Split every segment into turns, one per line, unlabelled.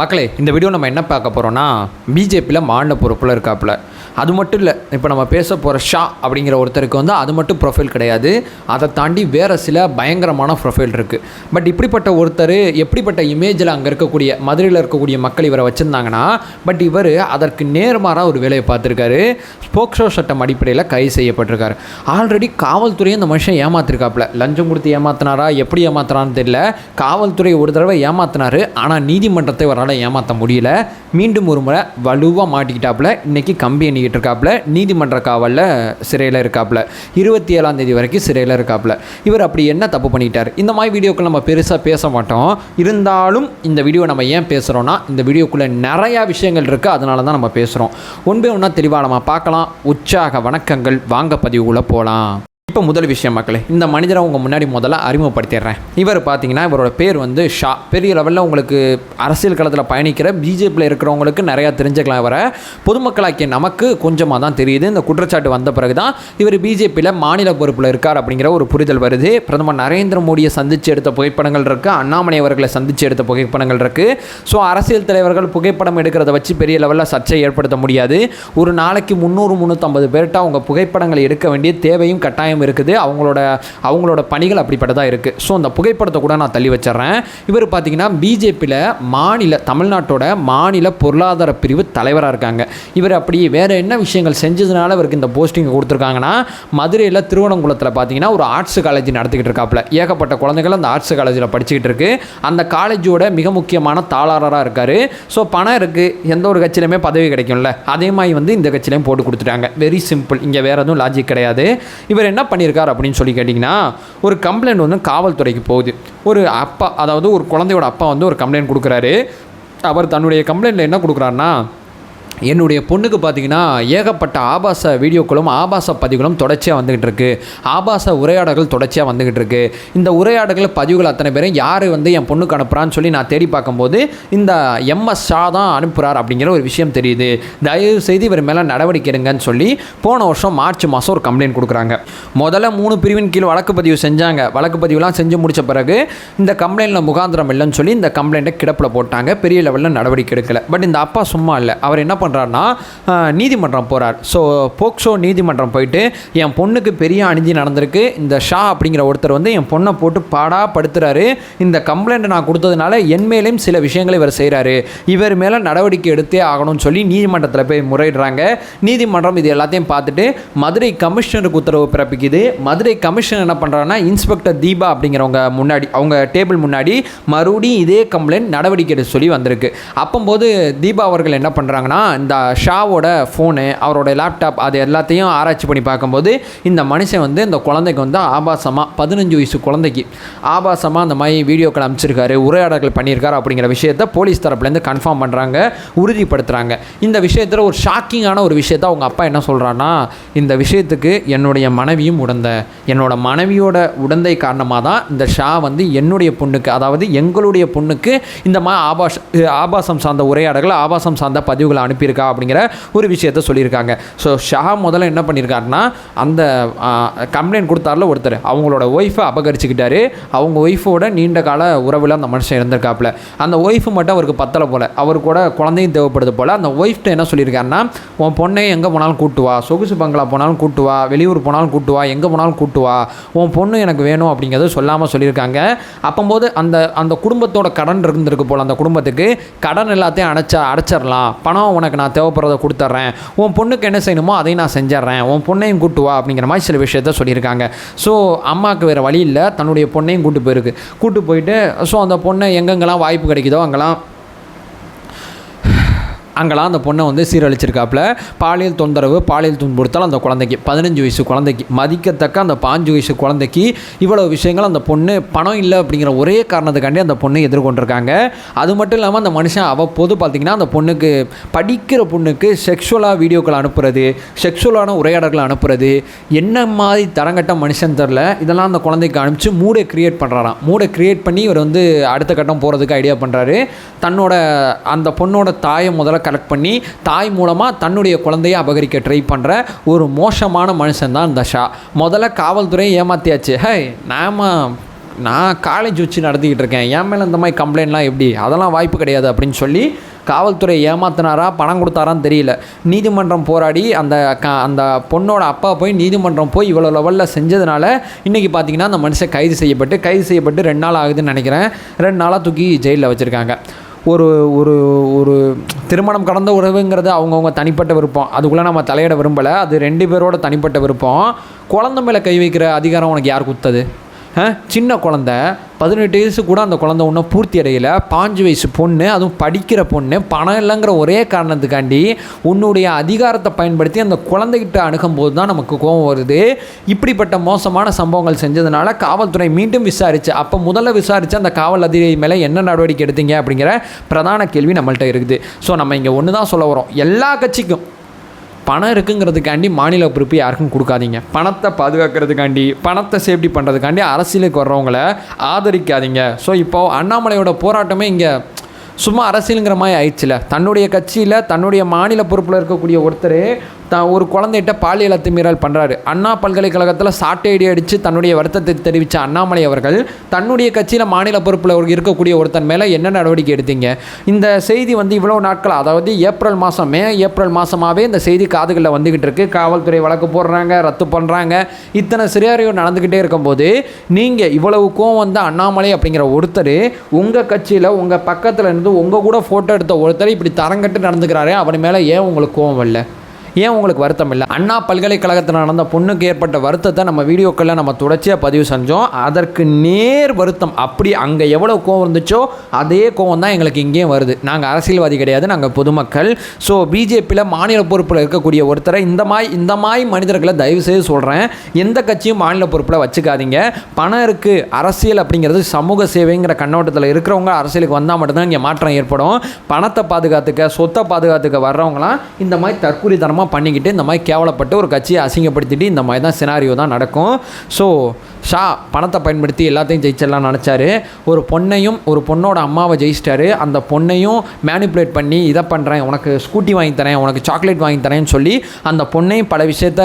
மக்களே இந்த வீடியோ நம்ம என்ன பார்க்க போகிறோம்னா பிஜேபியில் மாநில பொறுப்பில் இருக்காப்புல. அது மட்டும் இல்லை இப்போ நம்ம பேச போகிற ஷா அப்படிங்கிற ஒருத்தருக்கு வந்து அது மட்டும் ப்ரொஃபைல் கிடையாது. அதை தாண்டி வேறு சில பயங்கரமான ப்ரொஃபைல் இருக்குது பட் இப்படிப்பட்ட ஒருத்தர் எப்படிப்பட்ட இமேஜில் அங்கே இருக்கக்கூடிய மதுரையில் இருக்கக்கூடிய மக்கள் இவரை வச்சுருந்தாங்கன்னா பட் இவர் அதற்கு நேர்மாறாக ஒரு வேலையை பார்த்துருக்காரு. ஸ்போக்ஸோ சட்டம் அடிப்படையில் கைது செய்யப்பட்டிருக்காரு. ஆல்ரெடி காவல்துறையை இந்த மனுஷன் ஏமாத்திருக்காப்புல. லஞ்சம் கொடுத்து ஏமாத்தினாரா? எப்படி ஏமாத்துறான்னு தெரியல. காவல்துறை ஒரு தடவை ஏமாத்தினார். ஆனால் நீதிமன்றத்தை அவரால் ஏமாற்ற முடியல. மீண்டும் ஒரு முறை வலுவாக மாட்டிக்கிட்டாப்புல. இன்னைக்கு கம்பி எண்ணிக்கிட்டு இருக்காப்புல நீதிமன்ற காவலில் சிறையில் இருக்காப்புல. இருபத்தி ஏழாம் தேதி வரைக்கும் சிறையில் இருக்காப்புல. இவர் அப்படி என்ன தப்பு பண்ணிட்டார்? இந்த மாதிரி வீடியோக்கள் நம்ம பெருசாக பேச மாட்டோம். இருந்தாலும் இந்த வீடியோ நம்ம ஏன் பேசுகிறோன்னா இந்த வீடியோக்குள்ளே நிறையா விஷயங்கள் இருக்குது அதனால தான் நம்ம பேசுகிறோம் ஒன்பே ஒன்றா தெளிவாக நம்ம பார்க்கலாம். உற்சாக வணக்கங்கள். வாங்க பதிவுக்குள்ளே போகலாம் இப்போ முதல் விஷயம் மக்களே இந்த மனிதரை உங்கள் முன்னாடி முதல்ல அறிமுகப்படுத்திடுறேன். இவர் பார்த்தீங்கன்னா இவரோட பேர் வந்து ஷா. பெரிய லெவலில் உங்களுக்கு அரசியல் களத்தில் பயணிக்கிற பிஜேபியில் இருக்கிறவங்களுக்கு நிறையா தெரிஞ்சுக்கலாம் இவரை. பொதுமக்களாக்கிய நமக்கு கொஞ்சமாக தான் தெரியுது. இந்த குற்றச்சாட்டு வந்த பிறகு தான் இவர் பிஜேபியில் மாநில பொறுப்பில் இருக்கார் அப்படிங்கிற ஒரு புரிதல் வருது. பிரதமர் நரேந்திர மோடியை சந்தித்து எடுத்த புகைப்படங்கள் இருக்குது அண்ணாமலை அவர்களை சந்தித்து எடுத்த புகைப்படங்கள் இருக்குது ஸோ அரசியல் தலைவர்கள் புகைப்படம் எடுக்கிறத வச்சு பெரிய லெவலில் சர்ச்சை ஏற்படுத்த முடியாது. ஒரு நாளைக்கு முந்நூறு முந்நூற்றம்பது பேர்கிட்ட அவங்க புகைப்படங்களை எடுக்க வேண்டிய தேவையும் கட்டாயம் இருக்குது. அவங்களோட அவங்களோட பணிகள் அப்படிப்பட்டதாக இருக்குது ஸோ அந்த புகைப்படத்தை கூட நான் தள்ளி வச்சிடுறேன். இவர் பார்த்தீங்கன்னா பிஜேபியில் மாநில தமிழ்நாட்டோட மாநில பொருளாதார பிரிவு தலைவராக இருக்காங்க. இவர் அப்படி வேறு என்ன விஷயங்கள் செஞ்சதுனால இவருக்கு இந்த போஸ்டிங் கொடுத்துருக்காங்கன்னா மதுரையில் திருவனங்குளத்தில் பார்த்தீங்கன்னா ஒரு ஆர்ட்ஸ் காலேஜ் நடத்திக்கிட்டு இருக்காப்புல. ஏகப்பட்ட குழந்தைகள் அந்த ஆர்ட்ஸ் காலேஜில் படிச்சுக்கிட்டு இருக்கு. அந்த காலேஜோட மிக முக்கியமான தாளாளராக இருக்கார். ஸோ பணம் இருக்குது எந்த ஒரு கட்சியிலுமே பதவி கிடைக்கும்ல. அதே மாதிரி வந்து இந்த கட்சியிலையும் போட்டு கொடுத்துட்டாங்க. வெரி சிம்பிள் இங்கே வேறு எதுவும் லாஜிக் கிடையாது. இவர் என்ன பண்ணியிருக்கார் அப்படின்னு சொல்லி கேட்டிங்கன்னா ஒரு கம்ப்ளைண்ட் வந்து காவல்துறைக்கு போகுது. ஒரு அப்பா அதாவது ஒரு குழந்தையோட அப்பா வந்து ஒரு கம்ப்ளைண்ட் கொடுக்குறாரு. அவர் தன்னுடைய கம்ப்ளைண்ட்டில் என்ன கொடுக்குறாருன்னா என்னுடைய பொண்ணுக்கு பார்த்தீங்கன்னா ஏகப்பட்ட ஆபாச வீடியோக்களும் ஆபாச பதிவுகளும் தொடர்ச்சியாக வந்துக்கிட்டு இருக்கு. ஆபாச உரையாடல்கள் தொடர்ச்சியாக வந்துகிட்டு இருக்கு. இந்த உரையாடல்கள் பதிவுகள் அத்தனை பேரும் யார் வந்து என் பொண்ணுக்கு அனுப்புகிறான்னு சொல்லி நான் தேடி பார்க்கும்போது இந்த எம்எஸ் ஷா தான் அனுப்புகிறார் அப்படிங்கிற ஒரு விஷயம் தெரியுது. தயவு செய்து இவர் மேலே நடவடிக்கை எடுங்கன்னு சொல்லி போன வருஷம் மார்ச் மாதம் ஒரு கம்ப்ளைண்ட் கொடுக்குறாங்க. முதல்ல மூணு பிரிவின் கீழ் வழக்கு பதிவு செஞ்சாங்க. வழக்கு பதிவுலாம் செஞ்சு முடித்த பிறகு இந்த கம்ப்ளைண்ட்டில் முகாந்திரம் இல்லைன்னு சொல்லி இந்த கம்ப்ளைண்ட்டை கிடப்பில் போட்டாங்க. பெரிய லெவலில் நடவடிக்கை எடுக்கல. பட் இந்த அப்பா சும்மா இல்லை. அவர் என்ன பண்ணுறாருன்னா நீதிமன்றம் போகிறார் ஸோ போக்சோ நீதிமன்றம் போயிட்டு என் பொண்ணுக்கு பெரிய அணிஞ்சி நடந்திருக்கு இந்த ஷா அப்படிங்கிற ஒருத்தர் வந்து என் பொண்ணை போட்டு பாடா படுத்துறாரு. இந்த கம்ப்ளைண்ட்டை நான் கொடுத்ததுனால என் மேலேயும் சில விஷயங்களை இவர் செய்கிறாரு இவர் மேலே நடவடிக்கை எடுத்தே ஆகணும்னு சொல்லி நீதிமன்றத்தில் போய் முறையிடுறாங்க. நீதிமன்றம் இது எல்லாத்தையும் பார்த்துட்டு மதுரை கமிஷனருக்கு உத்தரவு பிறப்பிக்குது. மதுரை கமிஷனர் என்ன பண்ணுறாங்கன்னா இன்ஸ்பெக்டர் தீபா அப்படிங்கிறவங்க முன்னாடி அவங்க டேபிள் முன்னாடி மறுபடியும் இதே கம்ப்ளைண்ட் நடவடிக்கை எடுக்க சொல்லி வந்திருக்கு. அப்போம்போது தீபா அவர்கள் என்ன பண்ணுறாங்கன்னா இந்த ஷாவோட ஃபோனு அவரோட லேப்டாப் அது எல்லாத்தையும் ஆராய்ச்சி பண்ணி பார்க்கும்போது இந்த மனுஷன் வந்து இந்த குழந்தைக்கு வந்து ஆபாசமாக பதினஞ்சு வயசு குழந்தைக்கு ஆபாசமாக அந்த மாதிரி வீடியோக்கள் அமைச்சிருக்காரு உரையாடல்கள் பண்ணியிருக்காரு அப்படிங்கிற விஷயத்த போலீஸ் தரப்புலேருந்து கன்ஃபார்ம் பண்ணுறாங்க உறுதிப்படுத்துகிறாங்க இந்த விஷயத்தில் ஒரு ஷாக்கிங்கான ஒரு விஷயத்த அவங்க அப்பா என்ன சொல்கிறான்னா இந்த விஷயத்துக்கு என்னுடைய மனைவியும் உடந்த. என்னோட மனைவியோட உடந்தை காரணமாக தான் இந்த ஷா வந்து என்னுடைய பொண்ணுக்கு அதாவது எங்களுடைய பொண்ணுக்கு இந்த மாதிரி ஆபாச ஆபாசம் சார்ந்த உரையாடல்கள் ஆபாசம் சார்ந்த பதிவுகளை அனுப்பி இருக்கா அப்படிங்கிற ஒரு விஷயத்த சொல்லியிருக்காங்க. ஸோ ஷா முதல்ல என்ன பண்ணியிருக்காருன்னா அந்த கம்ப்ளைண்ட் கொடுத்தாரில் ஒருத்தர். அவங்களோட ஒய்ஃபை அபகரிச்சுக்கிட்டாரு. அவங்க ஒய்ஃபோட நீண்ட கால உறவில் அந்த மனுஷன் இருந்திருக்காப்புல. அந்த ஒய்ஃபு மட்டும் அவருக்கு பத்தலை போல். அவர் கூட குழந்தையும் தேவைப்படுது போல். அந்த ஒய்ஃப்ட்ட என்ன சொல்லியிருக்காருன்னா உன் பொண்ணை எங்கே போனாலும் கூட்டு வா. சொகுசு பங்களா போனாலும் கூட்டு வா. வெளியூர் போனாலும் கூட்டு வா. எங்கே போனாலும் கூட்டு வா. உன் பொண்ணு எனக்கு வேணும் அப்படிங்கிறத சொல்லாமல் சொல்லியிருக்காங்க. அப்போம்போது அந்த அந்த குடும்பத்தோட கடன் இருந்திருக்கு போல். அந்த குடும்பத்துக்கு கடன் எல்லாத்தையும் அடைச்சா அடைச்சிடலாம் பணம் உனக்கு நான் தேவைப்படுறத கொடுத்துட்றேன் உன் பொண்ணுக்கு என்ன செய்யணுமோ அதையும் நான் செஞ்சிட்றேன் உன் பொண்ணையும் கூட்டு வா அப்படிங்கிற மாதிரி சில விஷயத்த சொல்லியிருக்காங்க. ஸோ அம்மாவுக்கு வேறு வழி இல்லை. தன்னுடைய பொண்ணையும் கூட்டு போயிருக்கு. கூட்டு போயிட்டு ஸோ அந்த பொண்ணை எங்கெங்கெல்லாம் வாய்ப்பு கிடைக்குதோ அங்கெல்லாம் அங்கெல்லாம் அந்த பொண்ணை வந்து சீரழிச்சிருக்காப்புல. பாலியல் தொந்தரவு பாலியல் துன்புறுத்தல் அந்த குழந்தைக்கு. பதினஞ்சு வயசு குழந்தைக்கு. மதிக்கத்தக்க அந்த பாஞ்சு வயசு குழந்தைக்கு இவ்வளோ விஷயங்கள் அந்த பொண்ணு பணம் இல்லை அப்படிங்கிற ஒரே காரணத்துக்காண்டி அந்த பொண்ணை எதிர்கொண்டிருக்காங்க. அது மட்டும் இல்லாமல் அந்த மனுஷன் அவ்வப்போது பார்த்திங்கன்னா அந்த பொண்ணுக்கு படிக்கிற பொண்ணுக்கு செக்ஷுவலாக வீடியோக்கள் அனுப்புறது செக்ஷுவலான உரையாடல்களை அனுப்புறது என்ன மாதிரி தரங்கட்ட மனுஷன் தெரில இதெல்லாம் அந்த குழந்தைக்கு அனுப்பிச்சு மூடை க்ரியேட் பண்ணுறாராம் மூடை க்ரியேட் பண்ணி இவர் வந்து அடுத்த கட்டம் போகிறதுக்கு ஐடியா பண்ணுறாரு தன்னோட அந்த பொண்ணோட தாயை முதல்ல கலெக்ட் பண்ணி தாய் மூலமாக தன்னுடைய குழந்தையை அபகரிக்க ட்ரை பண்ணுற ஒரு மோசமான மனுஷன் தான் இந்த ஷா முதல்ல காவல்துறை ஏமாத்தியாச்சு. ஹே நாம நான் காலேஜ் வச்சு நடத்திக்கிட்டு இருக்கேன். என் மேலே இந்த மாதிரி கம்ப்ளைண்ட்லாம் எப்படி? அதெல்லாம் வாய்ப்பு கிடையாது அப்படின்னு சொல்லி காவல்துறை ஏமாத்தினாரா பணம் கொடுத்தாரான்னு தெரியல. நீதிமன்றம் போராடி அந்த க அந்த பொண்ணோட அப்பா போய் நீதிமன்றம் போய் இவ்வளோ லெவலில் செஞ்சதுனால இன்றைக்கி பார்த்தீங்கன்னா அந்த மனுஷன் கைது செய்யப்பட்டு கைது செய்யப்பட்டு ரெண்டு நாள் ஆகுதுன்னு நினைக்கிறேன். ரெண்டு நாளாக தூக்கி ஜெயிலில் வச்சுருக்காங்க. ஒரு ஒரு ஒரு திருமணம் கடந்த உறவுங்கிறது அவங்கவுங்க தனிப்பட்ட விருப்பம். அதுக்குள்ளே நம்ம தலையிட விரும்பலை. அது ரெண்டு பேரோட தனிப்பட்ட விருப்பம். குழந்த மேலே கை வைக்கிற அதிகாரம் உனக்கு யார் கொடுத்தது சின்ன குழந்த பதினெட்டு வயசு கூட அந்த குழந்தை ஒன்றும் பூர்த்தி அடையில. பாஞ்சு வயசு பொண்ணு அதுவும் படிக்கிற பொண்ணு. பணம் இல்லைங்கிற ஒரே காரணத்துக்காண்டி உன்னுடைய அதிகாரத்தை பயன்படுத்தி அந்த குழந்தைகிட்ட அணுகும்போது தான் நமக்கு கோபம் வருது. இப்படிப்பட்ட மோசமான சம்பவங்கள் செஞ்சதுனால காவல்துறை மீண்டும் விசாரிச்சு அப்போ முதல்ல விசாரித்து அந்த காவல் அதிகாரி மேலே என்ன நடவடிக்கை எடுத்தீங்க அப்படிங்கிற பிரதான கேள்வி நம்மள்கிட்ட இருக்குது. ஸோ நம்ம இங்கே ஒன்று தான் சொல்ல வரோம். எல்லா கட்சிக்கும் பணம் இருக்குங்கிறதுக்காண்டி மாநில பொறுப்பு யாருக்கும் கொடுக்காதீங்க. பணத்தை பாதுகாக்கிறதுக்காண்டி பணத்தை சேஃப்டி பண்ணுறதுக்காண்டி அரசியலுக்கு வர்றவங்கள ஆதரிக்காதீங்க. ஸோ இப்போ அண்ணாமலையோட போராட்டமே இங்கே சும்மா அரசியலுங்கிற மாதிரி ஆயிடுச்சுல. தன்னுடைய கட்சியில் தன்னுடைய மாநில பொறுப்பில் இருக்கக்கூடிய ஒருத்தர் தான் ஒரு குழந்தைகிட்ட பாலியல் அத்துமீறல் பண்ணுறாரு அண்ணா பல்கலைக்கழகத்தில் சாட்டை அடித்து தன்னுடைய வருத்தத்தை தெரிவித்த அண்ணாமலை அவர்கள் தன்னுடைய கட்சியில் மாநில பொறுப்பில் இருக்கக்கூடிய ஒருத்தன் மேலே என்ன நடவடிக்கை எடுத்தீங்க? இந்த செய்தி வந்து இவ்வளோ நாட்கள் அதாவது ஏப்ரல் மாதம் மே ஏப்ரல் மாதமாகவே இந்த செய்தி காதுகளில் வந்துக்கிட்டு இருக்குது காவல்துறை வழக்கு போடுறாங்க ரத்து பண்ணுறாங்க இத்தனை சிறியாரியோ நடந்துக்கிட்டே இருக்கும்போது நீங்கள் இவ்வளவு கோவம் வந்த அண்ணாமலை அப்படிங்கிற ஒருத்தர் உங்கள் கட்சியில் உங்கள் பக்கத்தில் இருந்து உங்கள் கூட ஃபோட்டோ எடுத்த ஒருத்தர் இப்படி தரங்கட்டு நடந்துக்கிறாரு அவன் மேலே ஏன் உங்களுக்கு கோவம் இல்லை ஏன் உங்களுக்கு வருத்தம் இல்லை? அண்ணா பல்கலைக்கழகத்தில் நடந்த பொண்ணுக்கு ஏற்பட்ட வருத்தத்தை நம்ம வீடியோக்களில் நம்ம தொடர்ச்சியாக பதிவு செஞ்சோம். அதற்கு நேர் வருத்தம். அப்படி அங்கே எவ்வளோ கோவம் இருந்துச்சோ அதே கோவம் தான் எங்களுக்கு இங்கேயும் வருது. நாங்கள் அரசியல்வாதி கிடையாது நாங்கள் பொதுமக்கள். ஸோ பிஜேபியில் மாநில பொறுப்பில் இருக்கக்கூடிய ஒருத்தரை இந்த மாதிரி இந்த மாதிரி மனிதர்களை தயவு செய்து சொல்கிறேன் எந்த கட்சியும் மாநில பொறுப்பில் வச்சுக்காதீங்க. பணம் இருக்குது அரசியல் அப்படிங்கிறது சமூக சேவைங்கிற கண்ணோட்டத்தில் இருக்கிறவங்க அரசியலுக்கு வந்தால் மட்டும்தான் இங்கே மாற்றம் ஏற்படும். பணத்தை பாதுகாத்துக்க சொத்தை பாதுகாத்துக்க வர்றவங்களாம் இந்த மாதிரி தற்கொலைத்தனமாக பண்ணிக்கிட்டு இந்த மாதிரி கேவலப்பட்டு ஒரு கட்சியை அசிங்கப்படுத்திட்டு இந்த மாதிரி தான் சினாரியோ தான் நடக்கும். ஸோ ஷா பணத்தை பயன்படுத்தி எல்லாத்தையும் ஜெயிச்சிடலாம் நினச்சாரு. ஒரு பொண்ணையும் ஒரு பொண்ணோட அம்மாவை ஜெயிச்சிட்டாரு. அந்த பொண்ணையும் மேனிப்புலேட் பண்ணி இதை பண்ணுறேன் உனக்கு ஸ்கூட்டி வாங்கி தரேன் உனக்கு சாக்லேட் வாங்கி தரேன்னு சொல்லி அந்த பொண்ணையும் பல விஷயத்த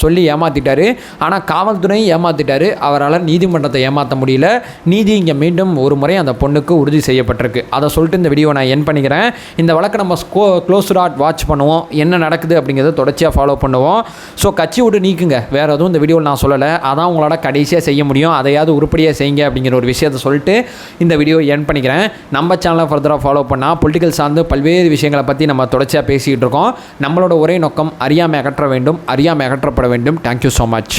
சொல்லி ஏமாற்றிட்டாரு ஆனால் காவல்துறையும் ஏமாற்றிட்டாரு அவரால் நீதிமன்றத்தை ஏமாற்ற முடியல. நீதி இங்கே மீண்டும் ஒரு முறை அந்த பொண்ணுக்கு உறுதி செய்யப்பட்டிருக்கு. அதை சொல்லிட்டு இந்த வீடியோ நான் என் பண்ணிக்கிறேன். இந்த வழக்கை நம்ம ஸ்கோ க்ளோஸ் டாட் வாட்ச் பண்ணுவோம். என்ன நடக்குது அப்படிங்கிறத தொடர்ச்சியாக ஃபாலோ பண்ணுவோம். ஸோ கட்சி விட்டு நீக்குங்க. வேறு எதுவும் இந்த வீடியோவில் நான் சொல்லலை. அதான் உங்களோட கடைசியாக செய்ய முடியும் அதையாவது உருப்படியாக செய்யுங்க அப்படிங்கிற ஒரு விஷயத்தை சொல்லிட்டு இந்த வீடியோ என் பண்ணிக்கிறேன். நம்ம சேனலை ஃபர்தராக ஃபாலோ பண்ணால் பொலிட்டிக்கல் சார்ந்து பல்வேறு விஷயங்களை பற்றி நம்ம தொடர்ச்சியாக பேசிக்கிட்டு இருக்கோம். நம்மளோட ஒரே நோக்கம் அறியாமை அகற்ற வேண்டும் அறியாமை அகற்றப்பட வேண்டும். Thank you so much